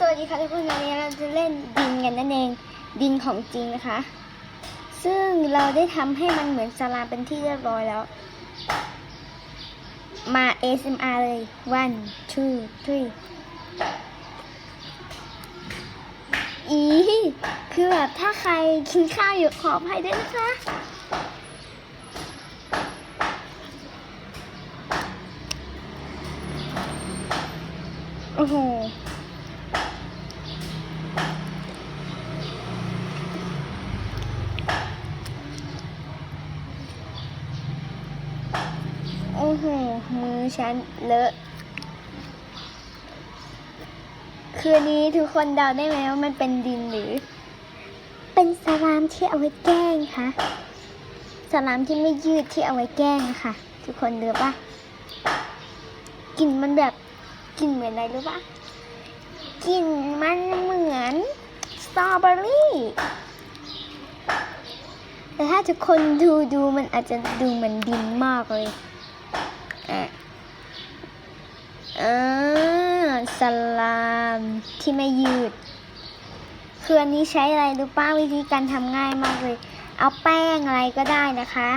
สวัสดีค่ะทุกคนวันนี้เราจะเล่นดินกันนั่นเอง ดินของจริงนะคะ ซึ่งเราได้ทำให้มันเหมือนสลาเป็นที่เรียบร้อยแล้ว มา ASMR เลย one two three อีคือแบบถ้าใครกินข้าวอยู่ขออภัยด้วยนะคะโอ้โห โอ้โห มือ ฉันเลอะ คืนนี้ทุกคนเดาได้ไหมว่ามันเป็นดินหรือ เป็นสลามที่เอาไว้แกล้งคะสลามที่ไม่ยืดที่เอาไว้แกล้งค่ะ ทุกคนเดือปะกลิ่นมันแบบกลิ่นเหมือนอะไรรู้ปะกลิ่นมันเหมือนสตรอเบอรี่แต่ถ้าทุกคนดูดูมันอาจจะดูเหมือนดินมากเลยอะ อ่าสลามที่ไม่ยืด คืออันนี้ใช้อะไรรู้ป้าวิธีการทำง่ายมากเลย เอาแป้งอะไรก็ได้นะคะ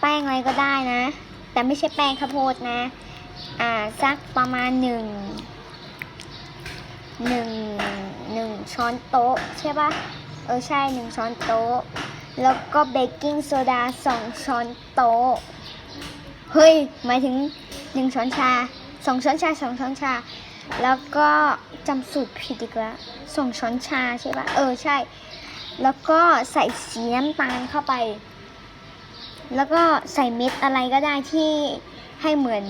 แป้งอะไรก็ได้นะ แต่ไม่ใช่แป้งข้าวโพดนะ อ่าสักประมาณหนึ่งหนึ่งหนึ่งช้อนโต๊ะใช่ปะเออใช่หนึ่งช้อนโต๊ะ แล้วก็เบกกิ้งโซดาสองช้อนโต๊ะ เฮ้ยหมายถึงหนึ่งช้อนชา สองช้อนชาสองช้อนชา แล้วก็จำสูตรผิดอีกแล้วสองช้อนชาใช่ปะเออใช่ แล้วก็ใส่สีน้ำตาลเข้าไป แล้วก็ใส่เม็ดอะไรก็ได้ที่ให้เหมือน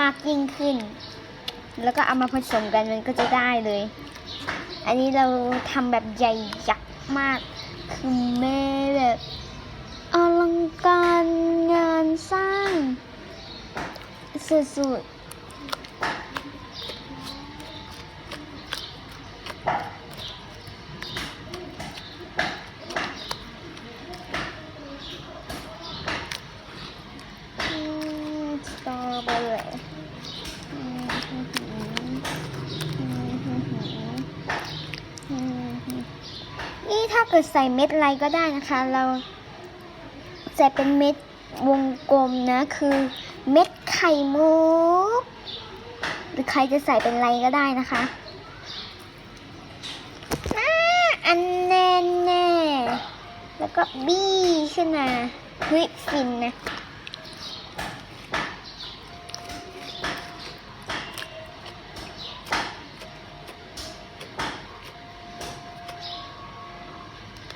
มากยิ่งขึ้น แล้วก็เอามาผสมกันมันก็จะได้เลย อันนี้เราทำแบบใหญ่ยักษ์มาก คือแม่แบบอลังการงานสร้าง สุดๆอืมสตรอเบอรี่อืมหืมหืมอืมหืมหืมอืมหืมนี่ถ้าเกิดใส่เม็ดอะไรก็ได้นะคะ เราใส่เป็นเม็ดวงกลมนะคือ เม็ดไข่มุก หรือใครจะใส่เป็นอะไรก็ได้นะคะอันแน่แน่แล้วก็บี้ขึ้นมาเฮ้ยฟินนะ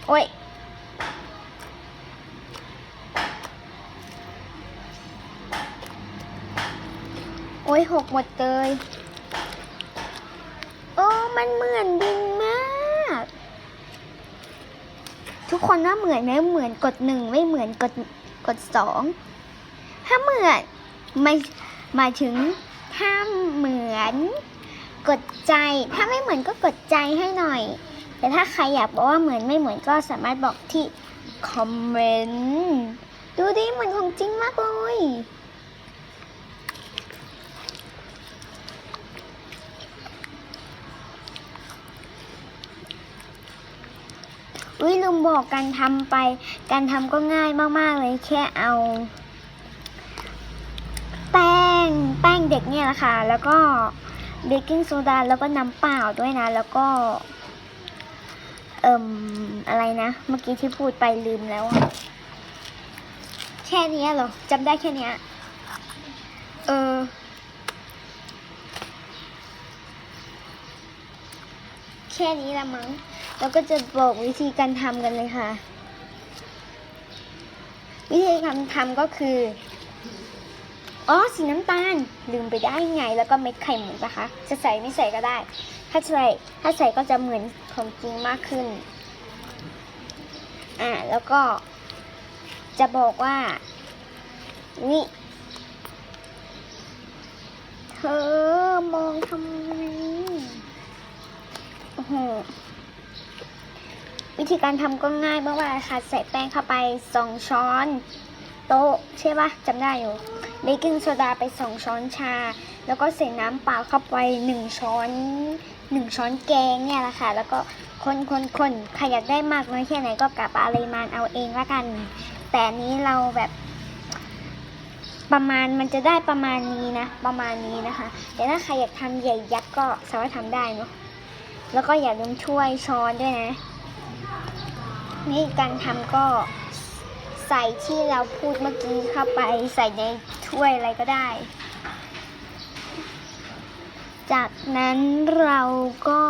โอ้ย อ้ยหกหมดเลย โอ้ มันเหมือนดินมาก ทุกคนว่าเหมือนไหมเหมือนกดหนึ่งไม่เหมือนกดกดสองถ้าเหมือนไม่หมายถึงถ้าเหมือนกดใจ ถ้าไม่เหมือนก็กดใจให้หน่อย แต่ถ้าใครอยากบอกว่าเหมือนไม่เหมือนก็สามารถบอกที่คอมเมนต์ ดูดิเหมือนของจริงมากเลย อุ้ยลืมบอกการทำไป การทำก็ง่ายมากๆเลยแค่เอา แป้งแป้งเด็กเนี่ยแหละค่ะ แล้วก็เบกกิ้งโซดาแล้วก็น้ำเปล่าด้วยนะ แล้วก็ เอิ่มอะไรนะ เมื่อกี้ที่พูดไปลืมแล้วแค่นี้เหรอจำได้แค่นี้เออแค่นี้ละมั้ง แล้วก็จะบอกวิธีการทำกันเลยค่ะ วิธีการทำก็คืออ๋อสีน้ำตาลลืมไปได้ไง แล้วก็เม็ดไข่หมูนะคะ จะใส่ไม่ใส่ก็ได้ ถ้าใส่ถ้าใส่ก็จะเหมือนของจริงมากขึ้นอ่าแล้วก็จะบอกว่านี่เธอมองทำไมโอ้โห วิธีการทำก็ง่ายมากๆค่ะใส่แป้งเข้าไปสองช้อน โต๊ะใช่ปะจำได้อยู่เบกกิ้งโซดาไปสองช้อนชา แล้วก็ใส่น้ำเปล่าเข้าไปหนึ่งช้อนหนึ่งช้อนแกงเนี่ยแหละค่ะ แล้วก็คนคนคนใครอยากได้มากน้อยแค่ไหนก็กลับปริมาณเอาเองละกัน แต่นนี้เราแบบประมาณมันจะได้ประมาณนี้นะ ประมาณนี้นะคะแต่ถ้าใครอยากทำใหญ่ยักษ์ก็สามารถทำได้เนาะแล้วก็อย่าลืมช่วยช้อนด้วยนะ นี่การทำก็ใส่ที่เราพูดเมื่อกี้เข้าไปใส่ในถ้วยอะไรก็ได้ จากนั้นเราก็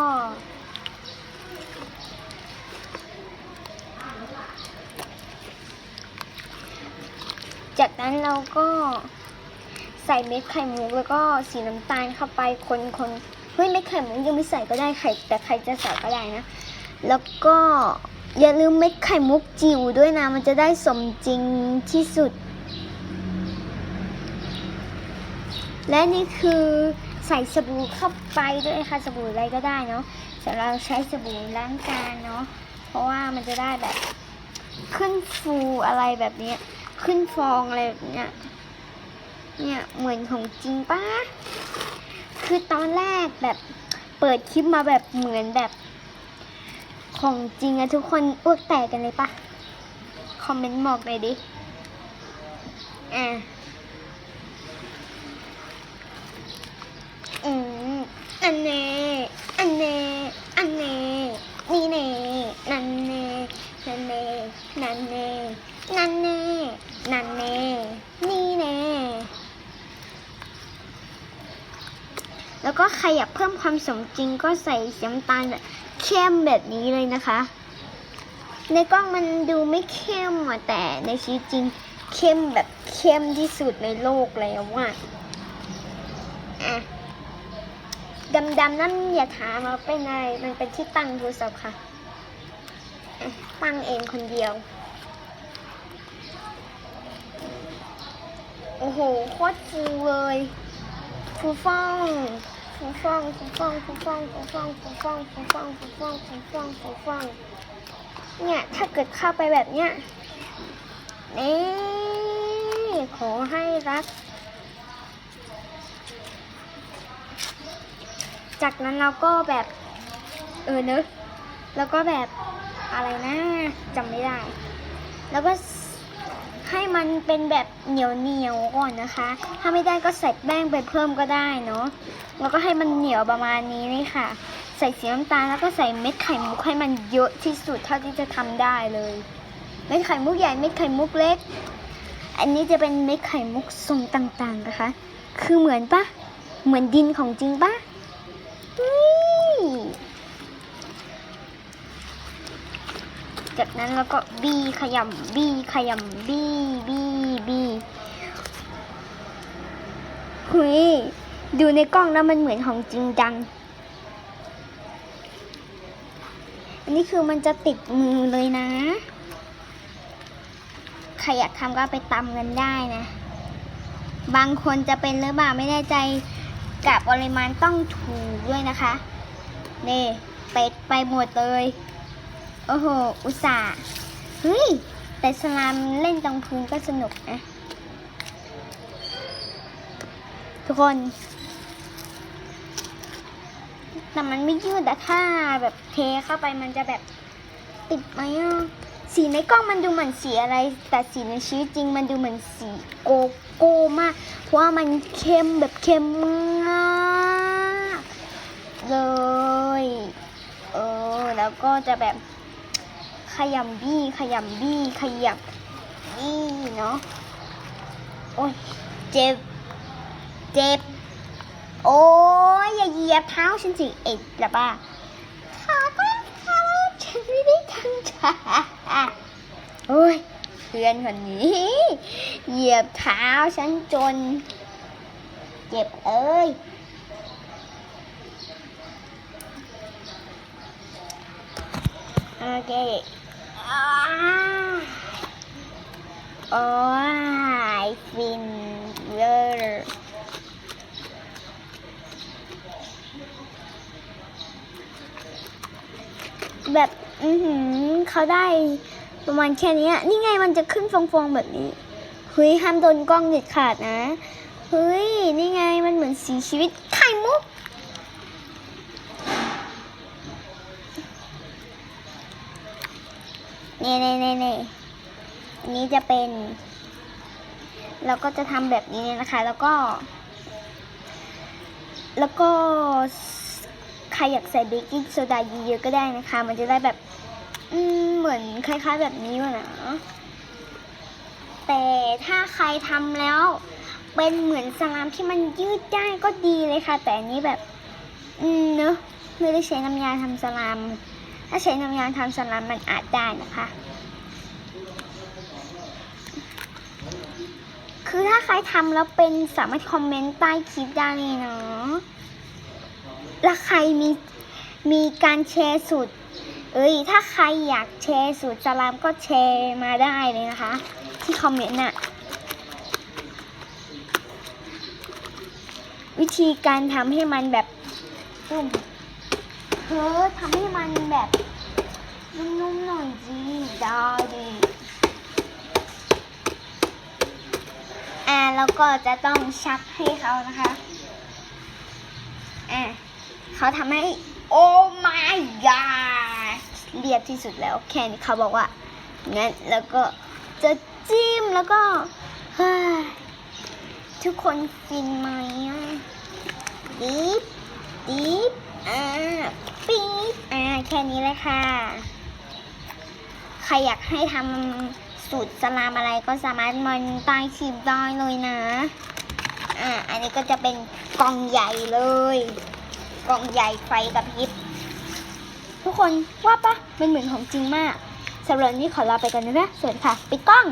จากนั้นเราก็ใส่เม็ดไข่มุกแล้วก็สีน้ำตาลเข้าไปคนคนเฮ้ยเม็ดไข่มุกยังไม่ใส่ก็ได้ไข่แต่ใครจะใส่ก็ได้นะ แล้วก็ อย่าลืมเม็ดไข่มุกจิ๋วด้วยนะ มันจะได้สมจริงที่สุด และนี่คือใส่สบู่เข้าไปด้วยค่ะสบู่อะไรก็ได้เนาะแต่เราใช้สบู่ล้างจานเนาะเพราะว่ามันจะได้แบบ ขึ้นฟูอะไรแบบนี้ ขึ้นฟองอะไรแบบเนี้ยเนี่ยเหมือนของจริงปะคือตอนแรกแบบเปิดคลิปมาแบบเหมือนแบบ ของจริงอะทุกคนอ้วกแตกกันเลยปะคอมเมนต์บอกเลยดิอะอืมอันเน่อันเน่อันเน่นี่เน่นันเน่นันเน่นันเน่นันเน่นันเน่นี่เน่แล้วก็ใครอยากเพิ่มความสมจริงก็ใส่สีน้ำตาล เข้มแบบนี้เลยนะคะ ในกล้องมันดูไม่เข้มอะแต่ในชีวิตจริงเข้มแบบเข้มที่สุดในโลกแล้วว่ะอะดำๆนั่นอย่าถามว่าเป็นอะไรมันเป็นที่ตั้งโทรศัพท์ค่ะ ตั้งเองคนเดียว โอ้โห โคตรฟูเลยฟูฟ่อง ฟูฟ่องฟูฟ่องฟูฟ่องฟูฟ่องฟูฟ่องฟูฟ่องฟูฟ่องฟูฟ่องฟูฟ่องเนี่ยถ้าเกิดเข้าไปแบบเนี้ยนี่ขอให้รัก จากนั้นเราก็แบบเออเนอะแล้วก็แบบอะไรนะจำไม่ได้ แล้วก็ ให้มันเป็นแบบเหนียวเหนียวๆก่อนนะคะ ถ้าไม่ได้ก็ใส่แป้งไปเพิ่มก็ได้เนาะแล้วก็ให้มันเหนียวประมาณนี้เลยค่ะ ใส่สีน้ำตาลแล้วก็ใส่เม็ดไข่มุกให้มันเยอะที่สุดเท่าที่จะทำได้เลยเม็ดไข่มุกใหญ่เม็ดไข่มุกเล็ก อันนี้จะเป็นเม็ดไข่มุกทรงต่างๆนะคะ คือเหมือนปะเหมือนดินของจริงปะ นี่ จากนั้นแล้วก็บีขยำบีขยำบีบีบีหุยดูในกล้องแล้วมันเหมือนของจริงจัง อันนี้คือมันจะติดมือเลยนะ ใครอยากทำก็ไปตำกันได้นะ บางคนจะเป็นหรือเปล่าไม่แน่ใจกับปริมาณต้องถูกด้วยนะคะ นี่เป็ดไปหมดเลย โอ้โห อุตส่าห์ เฮ้ย แต่สลามเล่นตรงพื้นก็สนุกนะ ทุกคน แต่มันไม่ยืดแต่ถ้าแบบเทเข้าไปมันจะแบบติดไหมอะสีในกล้องมันดูเหมือนสีอะไร แต่สีในชีวิตจริงมันดูเหมือนสีโกโก้มาก เพราะว่ามันเข้มแบบเข้มมากเลย เออ แล้วก็จะแบบ ขยำบี้ขยำบี้ขยับบี้เนาะโอ้ยเจ็บ เจ็บ โอ้ยอย่าเหยียบเท้าฉันสิเอ็ดละบ้าขาก็ขาฉันไม่ได้ทั้งใจโอ้ยเพื่อนคนนี้ เหยียบเท้าฉันจน เจ็บเอ้ยโอเค โอ้ยฟินเวอร์แบบ อือหือเขาได้ประมาณแค่นี้ นี่ไงมันจะขึ้นฟองๆแบบนี้เฮ้ยห้ามโดนกล้องเด็ดขาดนะ เฮ้ย นี่ไงมันเหมือนสีชีวิตไข่มุก น่เน่เน่เน่อันนี้จะเป็น เราก็จะทำแบบนี้นะคะ แล้วก็ แล้วก็ใครอยากใส่เบกกิ้งโซดาเยอะๆก็ได้นะคะ มันจะได้แบบ อืมเหมือนคล้าย ๆ แบบนี้นะแต่ถ้าใครทำแล้ว เป็นเหมือนสลามที่มันยืดได้ก็ดีเลยค่ะ แต่อันนี้แบบ อืมเนอะไม่ได้ใช้น้ำยาทำสลาม ถ้าใช้น้ำยาทำสลามมันอาจได้นะคะ คือถ้าใครทำแล้วเป็นสามารถคอมเมนต์ใต้คลิปได้เลยเนาะแล้วใครมีมีการแชร์สูตร เอ้ย ถ้าใครอยากแชร์สูตรสลามก็แชร์มาได้เลยนะคะ ที่คอมเมนต์น่ะ วิธีการทำให้มันแบบตุ้ม ธอทำให้มันแบบนุ่มๆหน่อยสิได้ดิอ่าแล้วก็จะต้องชักให้เขานะคะอ่าเขาทำให้โอ้ my god เรียบที่สุดแล้วแค่นี้เขาบอกว่างั้นแล้วก็จะจิ้มแล้วก็ทุกคนฟินไหมอะดิบดิบ อ่าปี๊บอ่าแค่นี้เลยค่ะ ใครอยากให้ทำสูตรสลามอะไรก็สามารถมันใต้คลิปได้เลยนะ อ่า อันนี้ก็จะเป็นกล่องใหญ่เลย กล่องใหญ่ไฟกับพริบทุกคนว่าปะมันเหมือนของจริงมากสำหรับนี้ขอลาไปกันนะนะสวัสดีค่ะ ปิดกล้อง